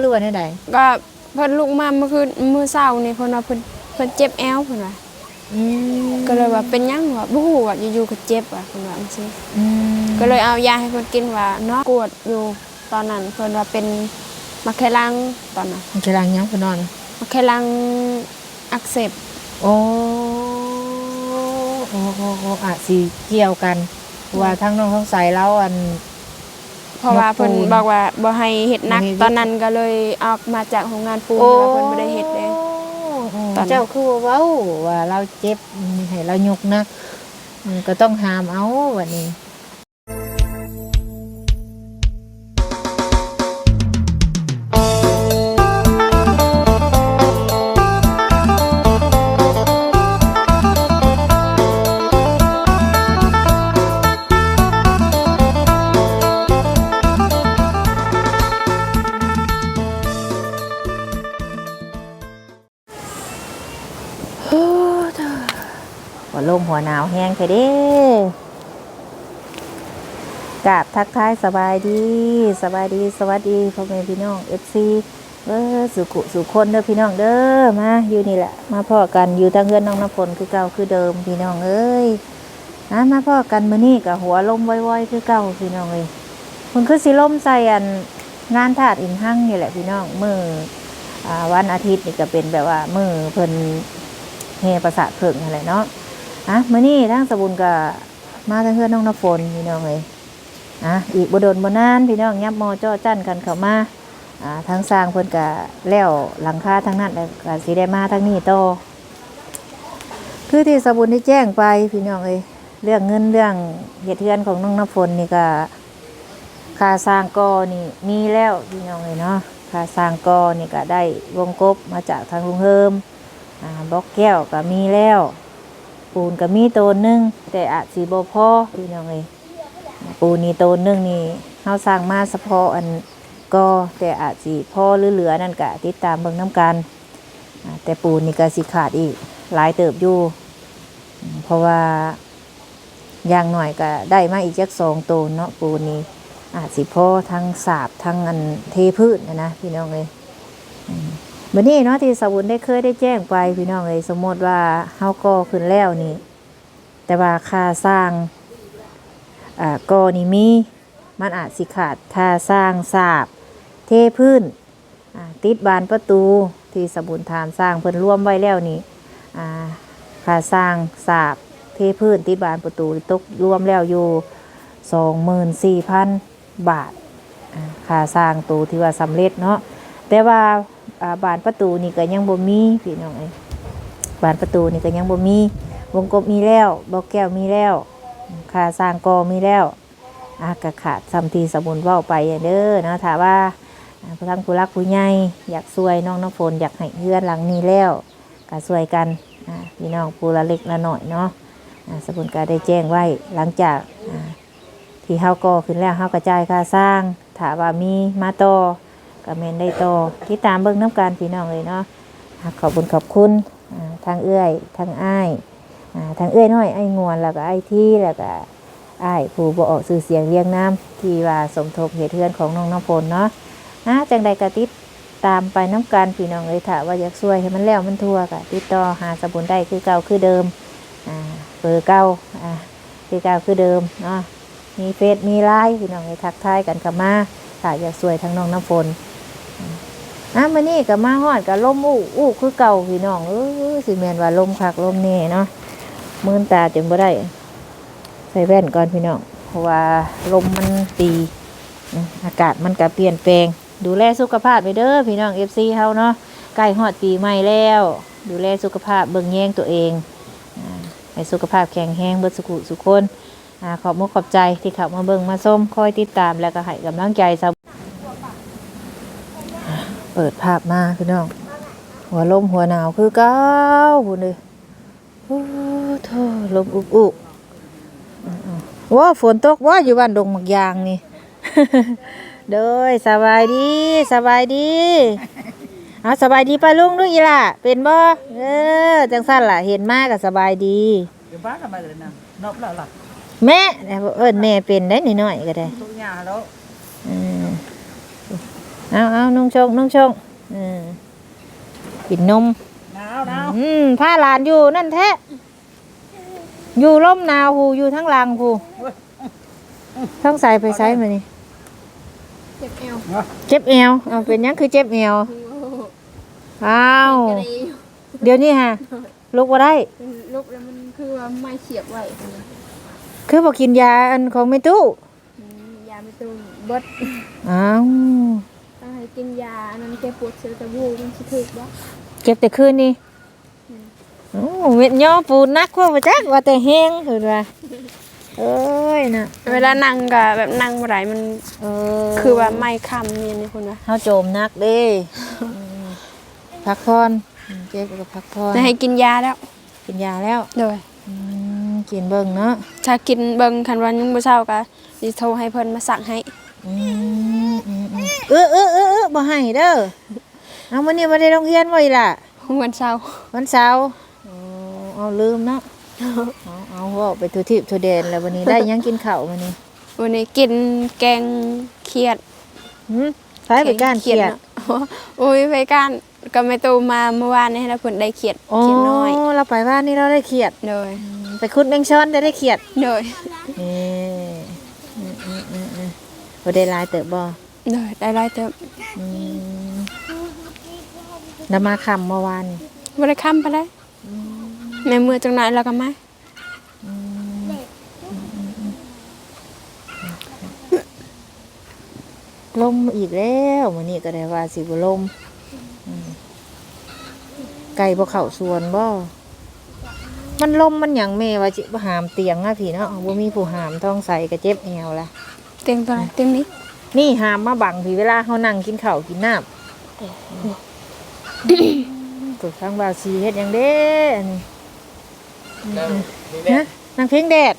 หรือว่าแนวใดก็เพิ่นลุกมาเมื่อคืนมื้อเช้านี่เพิ่นว่าเพิ่นเพิ่นเจ็บแอวเพิ่นว่าอืมก็เลยว่าเป็นหยังว่าบ่ฮู้ว่าอยู่ๆก็เจ็บว่าเพิ่นว่าจังซี่อืมก็เลยเอายาให้เพิ่นกินว่าเนาะกวดอยู่ตอนนั้นเพิ่นว่าเป็นมะแขลังตอนนั้นมันกำลังยังเพิ่นนอนมะแขลังอักเสบโอ้โอ้โอ้โอ้อาจสิเกี่ยวกัน ว่าทั้งน้องท้องใสแล้วอัน เพราะว่าเพิ่นปูนบอกว่าบ่ให้เฮ็ดหนักบ่ให้เฮ็ดตอนนั้นก็เลยออกมาจากโรงงานปูนแล้วเพิ่นบ่ได้เฮ็ดเด้ตอนนั้นเจ้าคือว่าเว้าว่าเราเจ็บให้เรายกนักอืมก็ต้องหามเอาวันนี้ แห้งแค่เด้กราบทักทายสบายดีสบายดีสวัสดีพ่อแม่พี่น้องเอฟซีเออสุขุสุขคนเด้อพี่น้องเด้อมาอยู่นี่แหละมาพ่อกันอยู่ทางเฮือนน้องน้ำฝนคือเก่าคือเดิมพี่น้องเอ้ยนะมาพ่อกันมื้อนี้กับหัวลมว้อยๆคือเก่าพี่น้องเอ้ยมันคือสิลมใส่อันงานถาดอินหั่งนี่แหละพี่น้องมืออวันอาทิตย์นี่ก็เป็นแบบว่ามือเพิ่นเฮประสาทเพิ่งอะไรเนาะ อะมื้อนี้ทางสบุญก็มาทางเพื่อนน้องน้ำฝนพี่น้องเลยอะอีกบดนบนานพี่น้องยับมอจ้อจั่นกันเข้ามาอ่าทางสร้างเพิ่นก็แล้วหลังคาทางนั้นแล้วก็สิได้มาทางนี้ต่อคือที่สบุญได้แจ้งไปพี่น้องเอ้ยเรื่องเงินเรื่องเหตุเทือนของน้องน้ำฝนนี่ก็ค่าสร้างกอนี่มีแล้วพี่น้องเอ้ยเนาะค่าสร้างกอนี่ก็ได้วงกบมาจากทางลุงเฮิมอ่าบล็อกแก้วก็มีแล้ว ปูนก็มีโตนหนึงแต่อาจสีบ่พอพี่น้องเอ้ยปูนนี่โตนหนึงนี่เฮาสร้างมาเฉพาะอันก็แต่อาจสิพอหรือเหลือนั่นก็ติดตามเบิ่งน้ำกันแต่ปูนนี่ก็สิขาดอีกหลายเติบอยู่ เพราะว่าอย่างหน่อยก็ได้มาอีกจักสองโตนเนาะปูนนี่อาจสิพอทั้งสาบทั้งอันเทพื้นนะนะพี่น้องเอ้ย วันนี้เนาะที่สาวุนได้เคยได้แจ้งไปพี่น้องเลยสมมติว่าเฮาก่อขึ้นแล้วนี่ แต่ว่าค่าสร้างอ่าก่อนี่มีมันอาจสิขาดค่าสร้างสาบเทพื้นอ่าติดบานประตูที่สบุญถามสร้างเพิ่นร่วมไว้แล้วนี่อ่าค่าสร้างสาบเทพื้นติดบานประตูตกรวมแล้วอยู่สองหมื่นสี่พันบาทค่าสร้างตูที่ว่าสำเร็จเนาะ แต่ว่าบานประตูนี่ก็ยังบ่มีพี่น้องเอ้ยบานประตูนี่ก็ยังบ่มี วงกบมีแล้วบอกแก้วมีแล้วคาสร้างกอมีแล้วอากะขาดซ้ำทีสมุนว้าไปเด้อเนาะถ้าว่าผู้ทั้งผู้รักผู้ใหญ่อยากช่วยน้องน้ำฝนอยากให้เฮือนหลังนี้แล้วก็ช่วยกันพี่น้องผู้ละเล็กละหน่อยเนาะสมุนก็ได้แจ้งไว้หลังจากที่เฮาก่อขึ้นแล้วเฮากระจายค่าสร้างถ้าว่ามีมาต่อ ก็แมนได้โตอที่ตามเบิ้งน้ำการพี่น้องเลยเนาะขอบคุญขอบคุณทางเอื้อยทางอ้ายทางเอื้อยน้อยไอ้งวนแล้วก็ไอ้ที่แล้วก็ไอ้ผู้บออกสื่อเสียงเรียงน้ำที่ว่าสมทบเหตุเทือนของน้องน้ำฝนเนาะนะจังใดกระติดตามไปน้ำการพี่น้องเลยถ้าว่าอยากช่วยให้มันแล้วมันทั่วกะติดต่อหาสบุนได้คือเก่าคือเดิมเบอร์เก่าคือเก่าคือเดิมเนาะมีเฟซมีไลน์พี่น้องเลยทักทายกันเข้ามาถ้าอยากช่วยทางน้องน้ำฝน อะมื้อนี้ก็มาฮอดก็ลมอู้อู้คือเก่าพี่น้องเออสิแม่นว่าลมคักลมแน่เนาะมื่นตาจนบ่ได้ ใส่แว่นก่อนพี่น้องเพราะว่าลมมันตีอากาศมันก็เปลี่ยนแปลง ดูแลสุขภาพไปเด้อพี่น้อง FC เฮาเนาะใกล้ฮอดปีใหม่แล้ว ดูแลสุขภาพเบิ่งแย่งตัวเองอ่าให้สุขภาพแข็งแรงเบิดสุขุสุขคนอขอบมุกขอบใจที่ข้ามาเบิ่งมาส้มคอยติดตามแล้วก็ให้กำลังใจส เปิดภาพมาพี่น้อง หัวลมหัวหนาวคือเก้าพุ่นเลยโอ้โธ่ลมอุบอุบอืมๆว้าฝนตกว่าอยู่บ้านดงหมักยางนี่เด้ยสบายดีสบายดีเอาสบายดีป้าลุงด้วยอีล่ะเป็นบ่เออจังสั้นล่ะเห็นมากก็สบายดีเดี๋ยวบ้านทำไมเลยนะนอบแล้วล่ะแม่เอิ้นแม่เป็นได้นิดหน่อยๆก็ได้ทุกอย่างแล้วอืม เอาเอานุ่งชงนุ่งชงอืมกินนมหนาวหนาวอืมผ้าหลานอยู่นั่นแท้อยู่ร่มหนาวหูอยู่ทั้งหลังหูทั้งใส่ไปใส่มานี่เจ็บเอวเจ็บเอวเอาเป็นหยังคือเจ็บเอวอ้าวเดี๋ยวนี้ฮะลุกมาได้ลูกแล้วมันคือว่าไม่เฉียบไว้คือบอกกินยาอันของไม่ตู้ยาไม่ต้องเบิดอ้าวต้อง ให้กินยาอันนั้นแกปวดเสือตะวูมันสิถึกบ่เจ็บแต่คืนนี่โอ้เม็ดย่อปูนนักว่าประจักว่าแต่แห้งคือว่าเอ้ยนะเวลานั่งก็แบบนั่งบ่ได้มันเออคือว่าไม่ค้ำเนี่ยนี่คุณว่าเฮาโจมนักเด้อืมพักผ่อนอืมเจ๊ก็พักผ่อนจะให้กินยาแล้ว กินยาแล้วโดยอืมกินเบิ่งเนาะถ้ากินเบิ่งคันวันยังบ่เช้าก็สิโทรให้เพิ่นมาสั่งให้อืมอืมอืม เออเออเออเออบ่ให้เด้อเอาวันนี้บ่ได้โรงเรียนบ่อีล่ะวันเช้าวันเสาร์อ๋อเอาลืมเนาะเอาเอาเว้าไปทุทิพทุเดนแล้ววันนี้ได้หยังกินข้าวมื้อนี้วันนี้กินแกงเขียดหืมไปไปก้านเขียดนาะโอ้ยไปก้านก็ไม่ตูมาเมื่อวานนี้แล้วเพิ่นได้เขียดโอ้เขียดน้อยเราไปบ้านนี่เราได้เขียดโดยอืมไปคุดแมงช้อนได้ได้เขียดโดย นี่อืมอืมอืมอืม บ่ได้หลายเติบบ่โดยได้หลายเติมอืมแล้วมาค่ำเมื่อวานนี่บ่ได้ค้ำไปเลยแม่มือจังไหนแล้วก็มาลมอีกแล้วมื้อนี้ก็ได้ว่าสิบ่ลมอืมไก่บ่เข้าสวนบ่มันลมมันหยังแม่ว่าจิบ่หามเตียงอะพี่เนาะบ่มีผู้หามท้องใสก็เจ็บแอวละ เตียงตัวไหนเตียงนี้นี่หามมาบังพี่เวลาเขานั่งกินข้าวกินน้ำฝึกฟังบาซีเฮ็ดหยังเด้อันนี้ฮะนั่งเพ่งแดด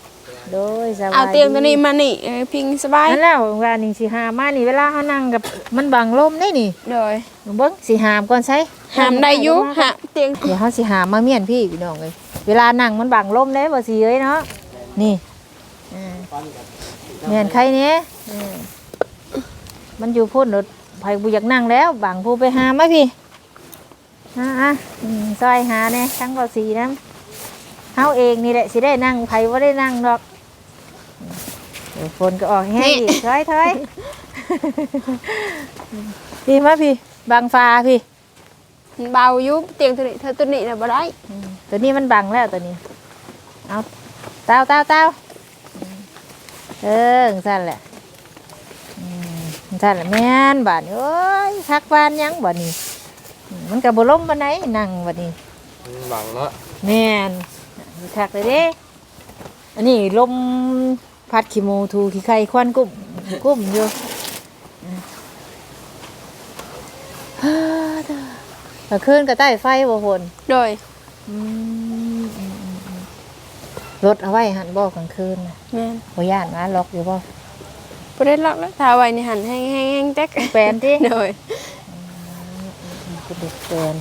โดยสบายเอาเตียงตัวนี้มานี่เออพิงสบายนั่นแล้วว่านี่สิหามมานี่เวลาเขานั่งกับมันบังลมนี่นี่โดยเบิ่งสิหามก่อนใช่หามได้อยู่หาเตียงเดี๋ยวเขาสิหามมาเมียนพี่พี่น้องเลยเวลานั่งมันบังลมเด้บ่สิเอ้ยเนาะนี่อ่า เมียนใครเนี้ยอืมมันอยู่พุ่นรถไผบุอยากนั่งแล้วบังผู้ไปหามาพี่อะอะอืมซอยหาเนี่ยทั้งเบาสีน้ำเฮาเองนี่แหละสิได้นั่งไผว่าได้นั่งดอกเดี๋ยวฝนก็ออกแห้งอีกถอยถอยพี่มาพี่บังฟ้าพี่เบาอยู่เตียงตัวนี้เธอตัวนี้น่ะบ่ได้อืมตัวนี้มันบังแล้วตัวนี้เอาเต้าเต้าเต้าอืม เออสั่นแหละอืมสั่นแหละแม่นบาดนี้โอ้ยทักบ้านยังบาดนี้อืมมันกับบล้มบันไหนนั่งบาดนี้หวังเนาะแม่นทักเลยเด้อันนี้ลมพัดขี้โมทูขี้ไข่ควันกุ้มกุ้มอยู่อืมฮ่าเด้อกลางคืนก็ใต้ไฟบ่ฝนโดยอืมอืมอืมอืม รถเอาไว้หันบ่กลางคืนน่ะแม่นบ่ย่านมาล็อกอยู่บ่บ่ได้ล็อกแล้วถ้าไว้นี่หันแห้งๆๆแต๊กแปลนติโดยคือเด็กแปลน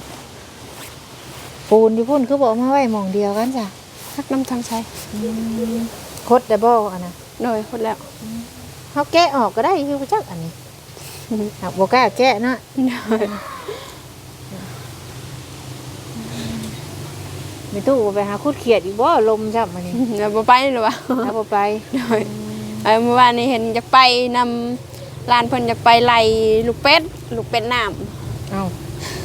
ปูนที่พุ่นคือบ่เอามาไว้หม่องเดียวกันจ้ะพักน้ำทางใช้คดได้บ่อันน่ะโดยหมดแล้ว เฮาแกะออกก็ได้คือบ่จักอันนี้ หากบ่กล้าแกะเนาะ โดย มีตู้ไปหาคุดเขียดอีกบ่ลมจับมานี่เดี๋ยวบ่ไปหรอวะถ้าบ่ไปโดยเออเมื่อวานนี้เห็นจะไปนำร้านเพิ่นจะไปไล่ลูกเป็ดลูกเป็ดน้ำเอ้า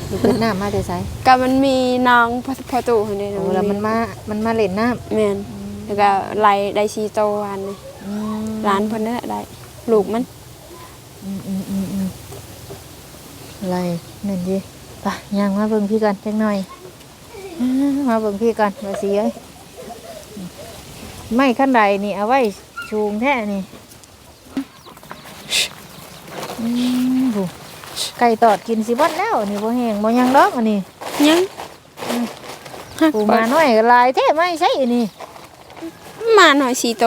ลูกเป็นน้ำมาแต่ไสก็มันมีน้องพอพอตู่คนนี้โอ้แล้วมันมา มันมาเล่นน้ำแม่นแล้วก็ไล่ได้ชีโตวันนี้อืมร้านเพิ่นนั่นแหละได้ลูกมัน อืมอืมอืมอืมอะไรนั่นดิไปย่างมาเบิ่งพี่กันจักหน่อยอ่า มาเบิ่งพี่กันว่าสิเอ้ยไม่ขั้นใดนี่เอาไว้ชูงแท้นี่อืมผู้ไก่ตอดกินสิบ่แล้วนี่บ่แห้งบ่ยังดอกอันนี้ยังฮักปูมาน้อยก็หลายแท้ไม่ใช่อันนี้มาหน่อยชีโต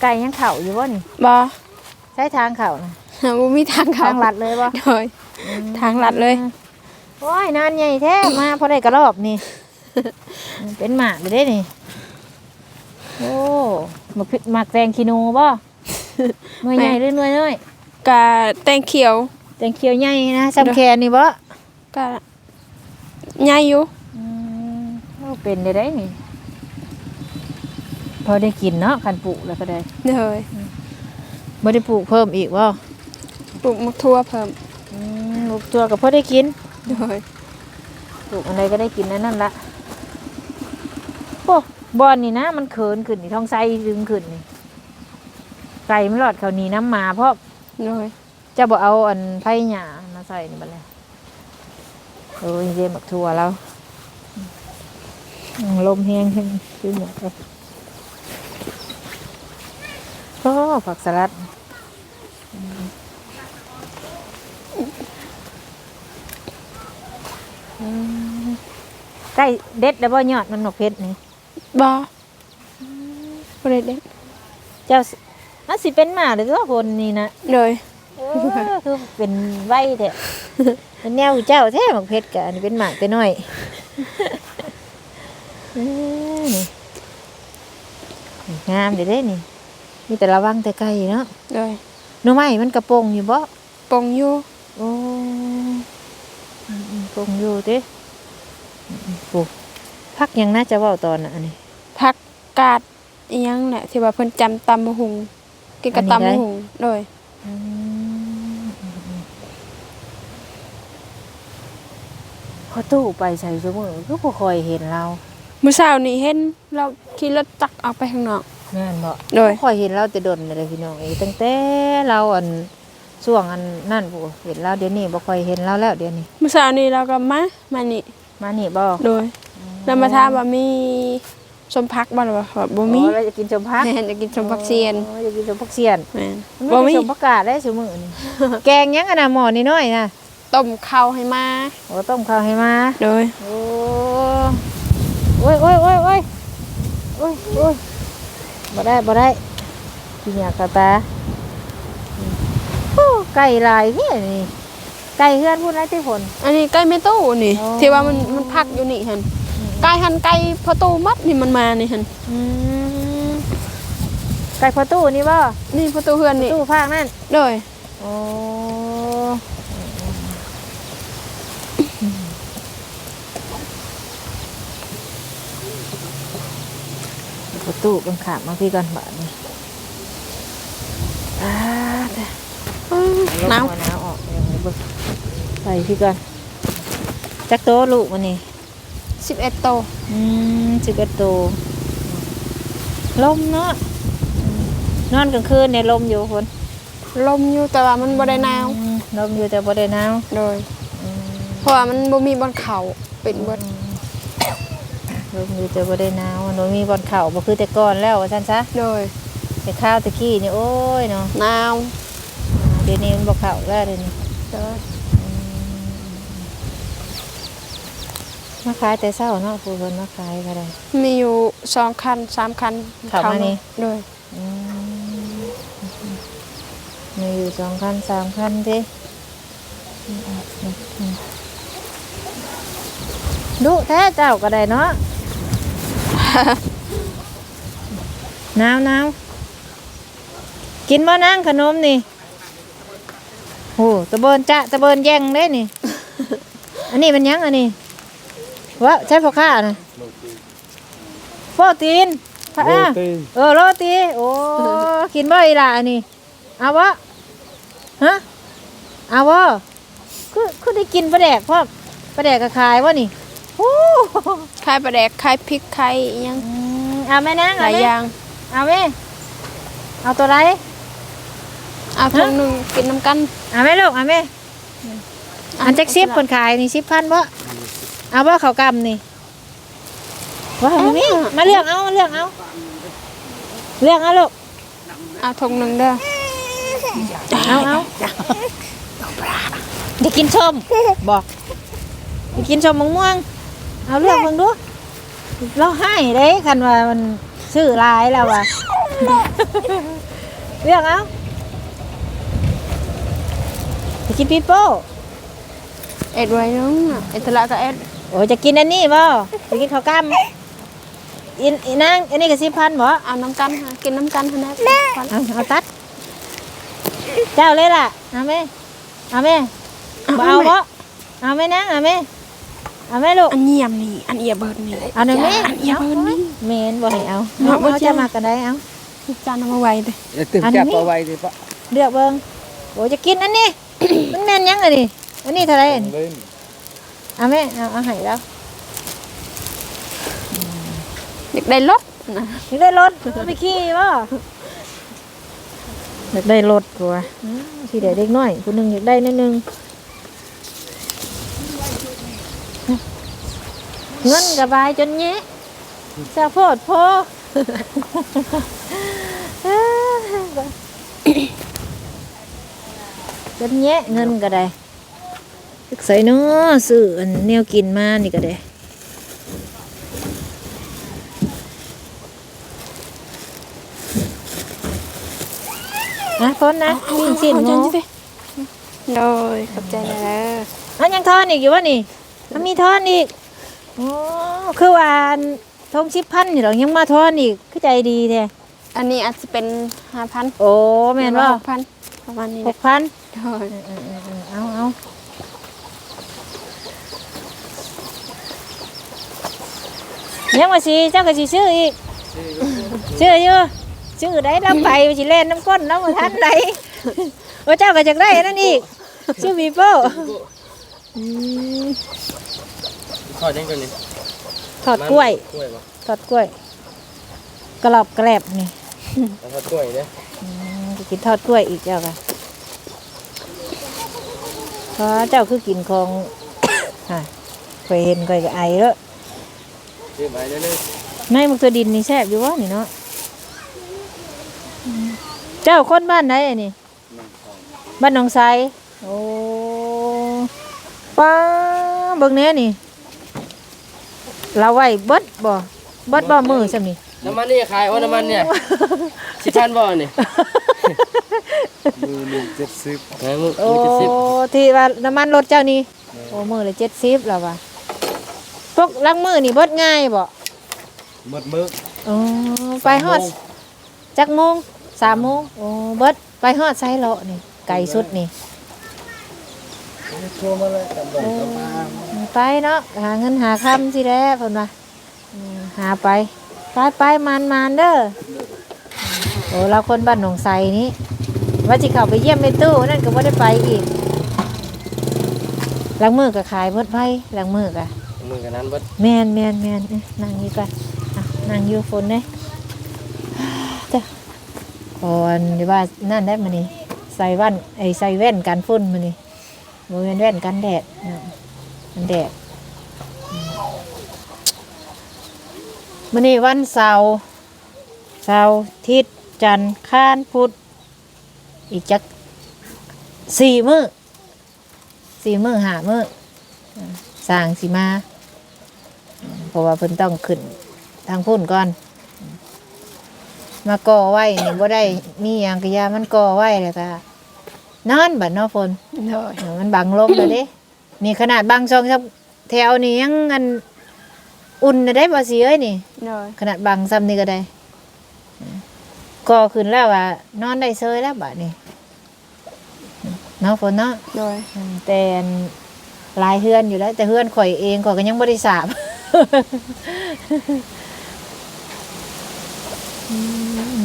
ไก่ยังเข่าอยู่บ่นี่บ่ใช้ทางเข่านะบ่มีทางเขาทางลัดเลยบ่โดยทางลัดเลย โอ้ยนานใหญ่แท้มาพอได้กระรอบนี่ เป็นหมากเลยได้นี่ โอ้หมักพริกหมักแตงคีนูบ่หน่วยใหญ่หรือหน่วยน้อยกะแตงเขียวแตงเขียวใหญ่นะซ้ำแขนนี่บ่กะใหญ่อยู่อืมเอาเป็นได้ได้นี่ พอได้กินเนาะคันปลูกแล้วก็ได้เลยบ่ได้ปลูกเพิ่มอีกบ่ปลูกมักทั่วเพิ่มอืมปลูกตัวก็พอได้กิน เลยปลูกอะไรก็ได้กินนั่นนั่นละโอ้บอนนี่นะ มันเขินขึ้นนี่ท้องไส้ดึงขึ้นนี่ไก่มันหลอดเขาหนีน้ำหมาเพราะเลยจะบอกเอาอันไผ่หญ้ามาใส่นี่บัดเลยโอ้ยเจมักทัวแล้วอืมลมแห้งขึ้นขึ้นหมดเลยโอ้ผักสลัดอืม อืมใกล้เด็ดแล้วบ่ยอดมันหนกเพชรนี่บอบ่ได้เด็ดเจ้าสิมันสิเป็นหมาหรือตัวคนนี่นะเลยเออคือเป็นไว้แท้เป็นแนวเจ้าแท้หมกเพชรกะอันนี้เป็นหมากแต่น้อยเออนี่นี่งามเด้เด้นี่มีแต่ระวังแต่ไกลเนาะเลยหน่อไม้มันกระโปรงอยู่บ่ปงอยู่โอ้อืมอืมโปร งอยู่เด้ปลูกพักยังน่าจะว้าตอนน่ะอันนี้ผักกาดอีหยังแหละที่ว่าเพิ่นจำตำมะหุงกินกับตำมะหุงเลยอืมพอตู้ไปใส่ชั่วโมงก็บ่ค่อยเห็นเรามื้อเช้านี้เห็นเราขี่รถจักรออกไปข้างนอกแม่นบ่โดย บ่ค่อยเห็นเราแต่ดนเลยพี่น้องเอ้ยตั้งแต่เราอัน ช่วงอันนั่นผู้เห็นเราเดี๋ยวนี้บ่ค่อยเห็นเราแล้วเดี๋ยวนี้มื้อเช้านี้เราก็มามานี่มานี่บ่โดยแล้วมาถามว่ามีสมพักบ่ล่ะว่าบ่มีอ๋อเราจะกินชมพักแม่นจะกินสมพักเซียนอ๋อจะกินชมพักเซียนแม่นมันบ่ไม่มีได้ชมพักกาดได้ชั่วมื้อนี่แกงหยังอันน่ะหม้อนี่น้อยน่ะต้มข้าวให้มาโอ้ต้มข้าวให้มาโดยโอ้โอ้ยโอ้ยโอ้ยโอ้ยโอ้ยโอ้ยบ่ได้บ่ได้กินหยากระตาโอ้ ไก่หลายแค่นี่ไก่เฮือนพูดได้ที่ผล อันนี้ไก่แม่ตู้นี่อ๋อ ที่ว่ามันมันพักอยู่นี่หั่นไก่หันไก่พอตู้มัดนี่มันมานี่หั่นอืมไก่พอตู้นี่บ่นี่พอตู้เฮือนนี่ตู้ภาคนั่นโดยโอ้ประตูกันขาบมาพี่ก่อนบาทนี่อ่าแต่ห นาวลงหัหนาวออกยังไงเบึกใส่พี่ก่อนจักโตะลูกมันนี่11โตอืมสิบเอ็ดโตวลมเนาะอืมนอนกลางคืนในยลมอยู่คนลมอยู่แต่ว่ามันบ่ได้หนาวอืมลมอยู่แต่บ่ได้หนาวโดยอืมเพราะว่ามันบ่มีบอนเขาเป็นเบิดลมอยู่แต่บ่ได้หนาวหนูมีบอลเข่าบ่คือแต่ก่อนแล้วว่าซั่นซะโดยแต่ข้าวตะกี้นี่โอ้ยเนาะหนาวเดี๋ยวนี้มันบ่เข้าแล้วเดี๋ยวนี้โดยมาขายแต่เช้าเนาะผู้เพิ่นมาขายก็ได้ มีอยู่สองคันสามคันเข้ามานี่โดยอืมมีอยู่สองคันสามคันเด้อืมอืมอืมดุแท้เจ้าก็ได้เนาะหนาวหนาวกินบ่นางขนมนี่ โอ้ตะเบินจะตะเบินแย่งได้นี่ อันนี้มันหยังอันนี้วะใช่พ่อข้านะโปรตีนพระอาเออโรตีโอ้กินบ่อีหล่ะอันนี้เอาวะฮะเอาวะคือคือได้กินปลาแดกพ่อปลาแดกก็ขายวะนี่โอ้คายปลาแดกคายพริกคายอิหยังอืมเอาแม่นางหเอาลายแม่อย่างเอาแม่เอาตัวไรเอาถุงหนึงกินน้ำกัน เอาแม่ลูกเอาแม่อันแจ็คซิปคนขายนี่สิบพันบ่เอาบ่เขาวกำนี่ว่าเอาแม่มาเลือกเอาเลือกเอาเลือกเอาลูกเอาถุงหนึงเด้อเอาเอาเดี๋ยวกินชมบอกเดี๋ยวกินชมมะม่วง เอาเลือกมึงดูเราให้ได้คันว่ามันซื้อหลายแล้วว่ะเลือกเอา เดี๋ยวกินปีโป้เอ็ดไว้น้องอะเอ็ดทะละก็เอ็ดโอ้ยจะกินอันนี้บ่จะกินข้าวกำอินอีนางอันนี้ก็สิบพันบ่เอาน้ำกันค่ะกินน้ำกันค่ะนะเอาเอาตัด เจ้าเลยล่ะเอาไหมเอาไหมบ่เอาบ่เอาไหมนะเอาไหมเอาไหมลูกอันเยี่ยมนี่อันเอียเบิร์นนี่เอาหน่อยไหมอันเอียเบิร์นนี่เมนบ่ให้เอาเอาเอาบ่เอาจ้ะจะมากันได้เอาจานเอามาไว้เลยอย่าตื่นอันนี้จับเอาไว้ดิปะเลือกเบิ่งโอ้จะกินอันนี้ มันแม่นยังอะนี่อันนี้เท่าไหร่อันนี้เลยเอาแม่เอาเอาให้แล้วอยากได้รถนะอยากได้รถเอาไปขี่บ่อยากได้รถกว่าอืมสิได้เด็กน้อยผู้หนึงอยากได้นิดนึงเงินกระบายจนแยะสะโพดโพ จนแยะเงินก็ได้ตึกใส่เนาะซื้ออันแนวกินมานี่ก็ได้นะพ้นนะกินสิ้นหมูเอาสิโดยขอบใจแล้วอันยังทอนอีกอยู่วะนี่มันมีทอนอีกโอ้คือว่าทงชิบพันนี่หรอกยังมาทอนอีกคือใจดีแท้อันนี้อาจจะเป็นห้าพันโอ้แม่นว่าหกพันประมาณนี้หนะกพันโดย เอาเอายังมาสิเจ้าก็สิซื้ออีกซื้ออยู่ซื้อได้ลำไปสิเล่นน้ำก้นน้ำมันทันได้ว่าเจ้าก็จะได้นั่นอีกซื้อบีโป้อืมทอดยังก่อนนี่ทอดกล้วยกล้วยปะทอดกล้วย กรอบแกรบนี่ทอดกล้วยเนี่ยกินทอดกล้วยอีกเจ้าค่ะ พราะเจ้าคือกินของฮะเคยเห็นเคยก็ไอแล้วซื้อไปเรื่อยในมักตัวดินนี่แซ่บอยู่วะนี่เนาะอืมเจ้าคนบ้านไหนอันนี้บ้านหนองไซโอ้ป้าเบิ่งแหน่นี่ เราไว้เบิดบ่เบิดบ่มือซำนี่ๆ น้ำมันนี่ขายโอ้น้ำมันเนี่ยสิบพันบ่อนี่มือหนึ่งเจ็ดสิบไหนมึงโอ้มีเจ็ดสิบที่ว่าน้ำมันรถเจ้านี่โอ้มือละเจ็ดสิบแล้วว่ะพวกลังมือนี่เบิดง่ายบ่หมดมืออ๋อไปฮอดจักโมงสามโมงโอ้เบิดไปฮอดไซโลนี่ ไก่สุดนี่โทรมาเลยตำรวจก็มาไปเนาะหาเงินหาคำสิแล้เพิ่นว่าอืมหาไป ไปไปมันมันเด้อโอ้เราคนบ้านหนองไซนี่ว่าสิเข้าไปเยี่ยมในตู้นั่นก็บ่ได้ไปอีกหลังมือก็ขายเบิดไปหลังมือก็มึงกันนั้นเบิดแมนแมนแมนเอ้ยนั่งอยู่ก่อนอะนั่งอยู่ฝนเลยจ้ะก่อนเดี๋ยวว่านั่นได้มานี่ใส่แว่นไอ้ใส่แว่นกันฝุ่นมานี่บริเวณแว่นกันแดดอะกันแดดอื มมันนี่วันเสาร์เสาร์อาทิศจันทร์ค้านพุธอีกจักสี่มือ้อสี่มือ้อหามือ้ออะสร้างสีมา เพราะว่าเพิ่นต้องขึ้นทางพุ่นก่อน มาก่อไว้นี่บ่ได้มีหยังกะยามันก่อไว้แล้วก็นอนบัดเนาะฝนโดยเออมันบังลมแล้วเด้นี่ขนาดบางช่องครับแถวนี้ยังอัน อุ่นน่ะได้บ่สิเอ้ยนี่ โดยขนาดบางซ้ำนี่ก็ได้ก่อขึ้นแล้วว่านอนได้เซยแล้วบัดนี้เนาะฝนเนาะโดยอืมแต่อันหลายเฮือนอยู่แล้ว แต่เฮือนข่อยเองข่อยก็ยังบ่ได้สาบ อื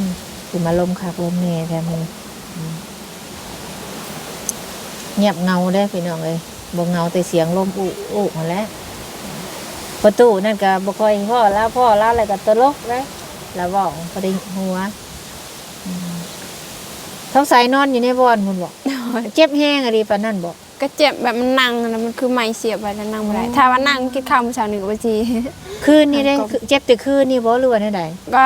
มสิมาลมคักลมแน่แท้มึงอืมเงียบเงาได้อพี่น้องเอ้ยบ่เงาแต่เสียงลมอุอุมาแหล้ว ประตูนั่นก็บ่ค่อยพ่อแล้วพ่อแล้วอะไรก็ตลกเลยแล้วบอกพอได้หัวอืมท้องใสนอนอยู่ในบ่อนพุ่นบอกโดยเจ็บแห้งอะไรปานนั่นบอกก็เจ็บแบบมันนั่งนะมันคือไม้เสียบไปแล้วนั่งไม่ได้ถ้าว่านั่งกินข้าวมื้อเช้านี่ก็บ่จีคืนนี่ได้ก็คือเจ็บแต่คืนนี่บ่รู้ว่าแนวใดก็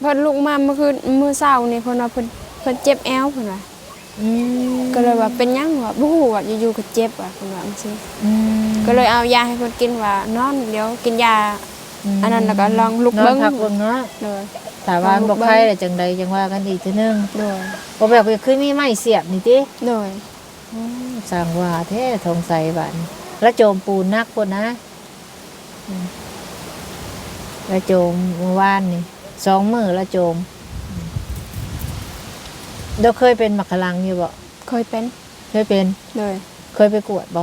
เพิ่นลุกมาเมื่อคืนมื้อเช้านี่เพิ่นว่าเพิ่นเพิ่นเจ็บแอวเพิ่นว่าอืม ก็เลยว่าเป็นหยังว่าบ่ฮู้ว่าอยู่ๆก็เจ็บว่าเพิ่นว่าจังซี่อืมก็เลยเอายาให้เพิ่นกินว่านอนเดี๋ยวกินยา อันนั้นแล้วก็ลองลุกนอนเบิ่งพักเบิ่งเนาะเลยถ้าว่าลองลุบ่กเบิ่งไข้แล้วจังใดจังว่ากันอีกทีนึงโดยบ่แบบว่าคือมีไม้เสียบนี่ติโดยอืมสร้างว่าแท้ทองใสบาดนี้แล้วโจมปูนนักพุ่นนะอืมแล้วโจมเมื่อวานนี่สองมื้อแล้วโจม อืมเราเคยเป็นมักขลังอยู่บ่เคยเป็นเคยเป็น เลยเคยไปกวดบ่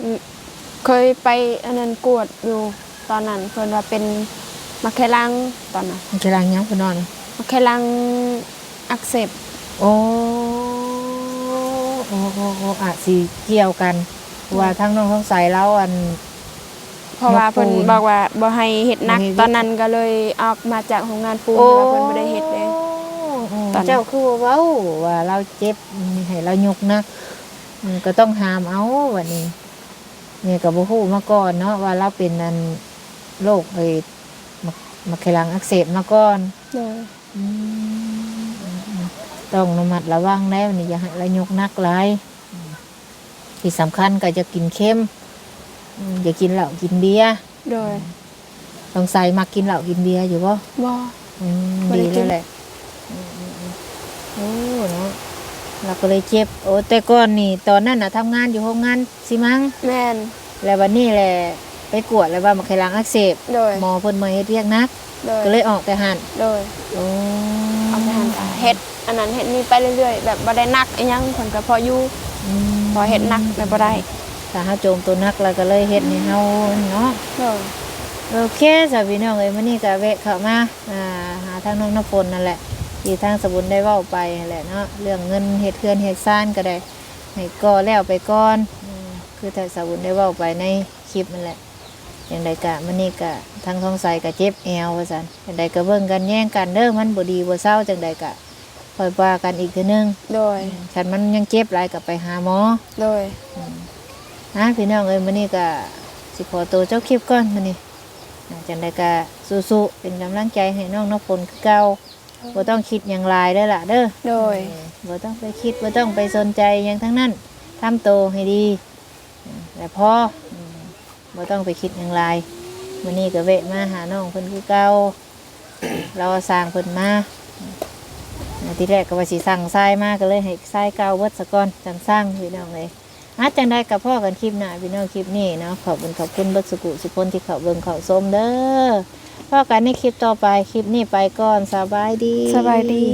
อืมเคยไปอันนั้นกวดอยู่ตอนนั้นเพิ่นว่าเป็นมะแขลังตอนนั้นมันกำลังยังเพิ่นนอนมะแขลังอักเสบโอ้โอ้โอ้โอ้อาจสิเกี่ยวกัน ว่าทั้งน้องท้องใสแล้วอัน เพราะว่าเพิ่นมาปูนบอกว่าบ่ให้เฮ็ดหนักบ่ให้เฮ็ดตอนนั้นก็เลยออกมาจากโรงงานปูนแต่ว่าเพิ่นบ่ได้เฮ็ดเด้โอ้ ตอนนั้นเจ้าคือว่าเว้าว่าเราเจ็บให้เรายกนักอืมก็ต้องหามเอาวันนี้เนี่ยก็บ่ฮู้มาก่อนเนาะว่าเราเป็นอันโรคไอ้มะมะไขลังอักเสบมาก่อนเลยอืมต้องระมัดระวังแล้วนี่อย่าให้เรายกนักหลายอืมที่สำคัญก็จะกินเค็มอืมอย่ากินเหล้ากินเบียร์โดยต้องใส่มักกินเหล้ากินเบียร์อยู่บ่บ่อืมบ่ได้ดีกิแล้วนแหละอืมอืมอืมโอ้เนาะเราก็เลยเจ็บ โอ้แต่ก่อนนี่ ตอนนั้นน่ะทำงานอยู่โรงงานสิมั้งแม่นแล้ววันนี้แหละไปกวดแล้วว่ามันไขลังอักเสบโดยหมอเพิ่นมาเฮ็ดเรียกนัก โดยก็เลยออกแต่หันโดยโอ้เอาไปหันก็เฮ็ดอันนั้นเฮ็ดนี่ไปเรื่อยๆแบบบ่ได้หนักอีหยังเพิ่นก็พออยู่อืมพอเฮ็ดหนักแล้วบ่ได้ถ้าเฮาโจมตัวนักแล้วก็เลยเฮ็ดให้เฮาเนาะ โดย โอเคจ้ะพี่น้องเอ้ยมื้อนี้ก็แวะเข้ามาอ่าหาทางน้องน้ำฝนนั่นแหละ ที่ทางสบุญได้เว้าไปนั่นแหละเนาะเรื่องเงินเฮ็ดเคือนเฮ็ดซ่านก็ได้ให้ก่อแล้วไปก่อนอืมคือถ้าสบุญได้เว้าไปในคลิปนั่นแหละอย่างใดกะมื้อนี้กะทางท้องใสก็เจ็บแอวว่าซั่นอย่างใดก็เบิ่งกันแย่งกันเด้อมันบ่ดีบ่เศร้าจังใดกะค่อยว่ากันอีกเทื่อนึงโดยคันมันยังเจ็บหลายก็ไปหาหมอโดยนะพี่น้องเอ้ยมื้อนี้ก็สิขอตัวเจ้าคลิปก่อนมื้อนี้อ่าจังไดก็สู้ๆเป็นกำลังใจให้น้องน้ำฝนคือเก่า บ่ต้องคิดหยังหลายเด้อล่ะเด้อโดยเออบ่ต้องไปคิดบ่ต้องไปสนใจหยังทั้งนั้นทำโตวให้ดีอ่าแต่พออืมบ่ต้องไปคิดหยังหลายมื้อนี้ก็แวะมาหาน้องเพิ่นคือเก่า เราสร้างเพิ่นมาอ่าทีแรกก็ว่าสิสั่งทรายมาก็เลยให้ทรายเก่าเบิดซะก่อนจังสร้างพี่น้องเลยอาจังได้กับพ่อกันคลิปหน้าพี่น้องคลิปนี้เนาะขอบคุณขอบคุณเบัสกุสุพนที่เขาเบิ่งเขาส้มเด้อ พ่อกันในคลิปต่อไป คลิปนี้ไปก่อนสบายดี สบายดี